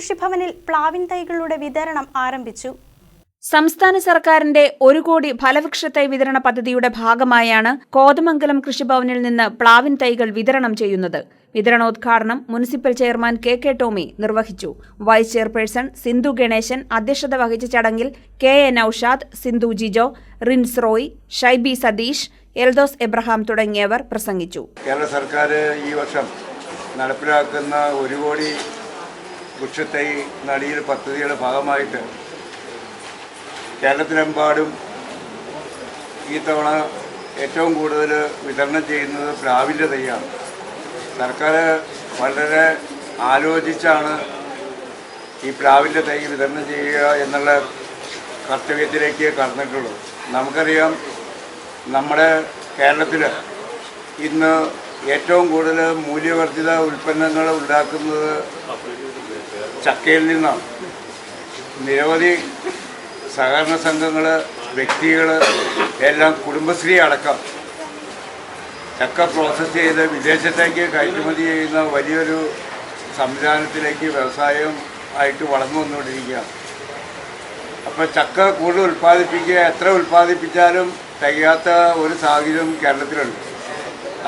കൃഷിഭവനിൽ പ്ലാവിൻ തൈകളുടെ വിതരണം ആരംഭിച്ചു. സംസ്ഥാന സർക്കാരിന്റെ ഒരു കോടി ഫലവൃക്ഷ തൈ വിതരണ പദ്ധതിയുടെ ഭാഗമായാണ് കോതമംഗലം കൃഷിഭവനിൽ നിന്ന് പ്ലാവിൻ തൈകൾ വിതരണം ചെയ്യുന്നത്. വിതരണോദ്ഘാടനം municipal chairman K K Tomy നിർവഹിച്ചു. വൈസ് ചെയർപേഴ്സൺ സിന്ധു ഗണേശൻ അധ്യക്ഷത വഹിച്ച ചടങ്ങിൽ കെ എ നൌഷാദ് സിന്ധു ജിജോ റിൻസ് റോയ് ഷൈബി സതീഷ് എൽദോസ് എബ്രഹാം തുടങ്ങിയവർ പ്രസംഗിച്ചു. കേരള സർക്കാർ ഈ വർഷം നടപ്പിലാക്കുന്ന ഒരു കോടി വൃക്ഷത്തൈ നടിയിൽ പദ്ധതിയുടെ ഭാഗമായിട്ട് കേരളത്തിലെമ്പാടും ഈ തവണ ഏറ്റവും കൂടുതൽ വിതരണം ചെയ്യുന്നത് പ്ലാവിന്റെ തൈയാണ് സർക്കാർ വളരെ ആലോചിച്ചാണ് ഈ പ്ലാവിന്റെ തൈ വിതരണം ചെയ്യുക എന്നുള്ള കർത്തവ്യത്തിലേക്ക് കടന്നിട്ടുള്ളത്. നമുക്കറിയാം നമ്മുടെ കേരളത്തിൽ ഇന്ന് ഏറ്റവും കൂടുതൽ മൂല്യവർദ്ധിത ഉൽപ്പന്നങ്ങൾ ഉണ്ടാക്കുന്നത് ചക്കയിൽ നിന്നാണ് നിരവധി സഹകരണ സംഘങ്ങൾ വ്യക്തികൾ എല്ലാം കുടുംബശ്രീ അടക്കം ചക്ക പ്രോസസ്സ് ചെയ്ത് വിദേശത്തേക്ക് കയറ്റുമതി ചെയ്യുന്ന വലിയൊരു സംവിധാനത്തിലേക്ക് വ്യവസായം ആയിട്ട് വളർന്നു വന്നുകൊണ്ടിരിക്കുകയാണ്. അപ്പോൾ ചക്ക കൂടുതൽ ഉൽപ്പാദിപ്പിക്കുക എത്ര ഉൽപ്പാദിപ്പിച്ചാലും തികയാത്ത ഒരു സാഹചര്യം കേരളത്തിലുണ്ട്.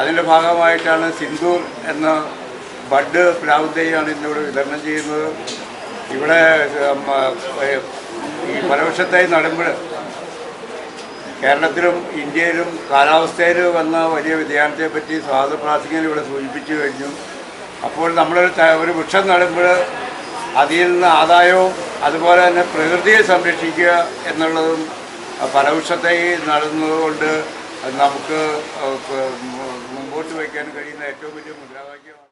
അതിന്റെ ഭാഗമായിട്ടാണ് സിന്ദൂർ എന്ന ബഡ് പ്ലാവ് തൈയാണ് ഇന്നിവിടെ വിതരണം ചെയ്യുന്നത്. ഇവിടെ ഈ പരവശത്തായി നടുമ്പോൾ കേരളത്തിലും ഇന്ത്യയിലും കാലാവസ്ഥയിൽ വന്ന വലിയ വ്യതിയാനത്തെ പറ്റി സ്വാഗത പ്രാർത്ഥിക്കാൻ ഇവിടെ സൂചിപ്പിച്ചു കഴിഞ്ഞു. അപ്പോൾ നമ്മളൊരു ഒരു വൃക്ഷം നടുമ്പോൾ അതിൽ നിന്ന് ആദായവും അതുപോലെ തന്നെ പ്രകൃതിയെ സംരക്ഷിക്കുക എന്നുള്ളതും ഫലവൃക്ഷത്തെ നടുന്നതുകൊണ്ട് നമുക്ക് മുമ്പോട്ട് വയ്ക്കാൻ കഴിയുന്ന ഏറ്റവും വലിയ മുദ്രാവാക്യമാണ്.